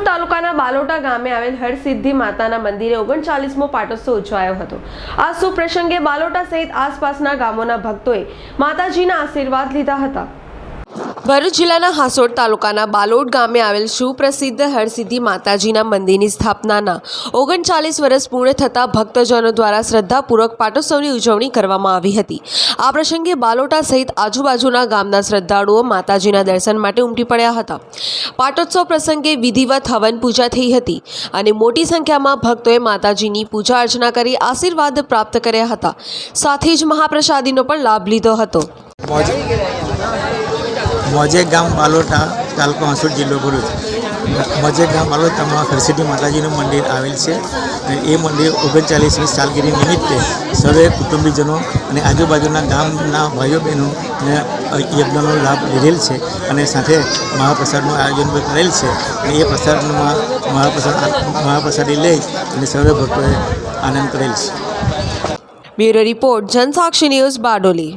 રાજકોટ તાલુકાના બાલોટા ગામે આવેલ હરસિદ્ધિ માતાના મંદિરે ઓગણચાલીસમો પાટોત્સવ ઉજવાયો હતો. આ સુપ્રસંગે બાલોટા સહિત આસપાસના ગામોના ભક્તોએ માતાજીના આશીર્વાદ લીધા હતા. ભરૂચ જિલ્લાના હાસોડ તાલુકાના બાલોડ ગામે આવેલ સુપ્રસિદ્ધ હરસિદ્ધિ માતાજીના મંદિરની સ્થાપનાના ઓગણચાલીસ વર્ષ પૂર્ણ થતાં ભક્તજનો દ્વારા શ્રદ્ધાપૂર્વક પાટોત્સવની ઉજવણી કરવામાં આવી હતી. આ પ્રસંગે બાલોટા સહિત આજુબાજુના ગામના શ્રદ્ધાળુઓ માતાજીના દર્શન માટે ઉમટી પડ્યા હતા. પાટોત્સવ પ્રસંગે વિધિવત હવન પૂજા થઈ હતી અને મોટી સંખ્યામાં ભક્તોએ માતાજીની પૂજા અર્ચના કરી આશીર્વાદ પ્રાપ્ત કર્યા હતા. સાથે જ મહાપ્રસાદીનો પણ લાભ લીધો હતો. મોજે ગામ બાલોટા તાલુકો હંસોડ જિલ્લો ભરૂચ. મોજે ગામ બાલોટામાં હરસિદ્ધિ માતાજીનું મંદિર આવેલ છે અને એ મંદિર ઓગણચાલીસમી સાલગીરી નિમિત્તે સર્વે કુટુંબીજનો અને આજુબાજુના ગામના ભાઈઓ બહેનો યજ્ઞનો લાભ લીધેલ છે અને સાથે મહાપ્રસાદનું આયોજન પણ કરેલ છે. અને એ પ્રસાદમાં મહાપ્રસાદ મહાપ્રસાદી લઈ અને સર્વે ભક્તોએ આનંદ કરેલ છે. Bureau report Jansakshi news Bardoli.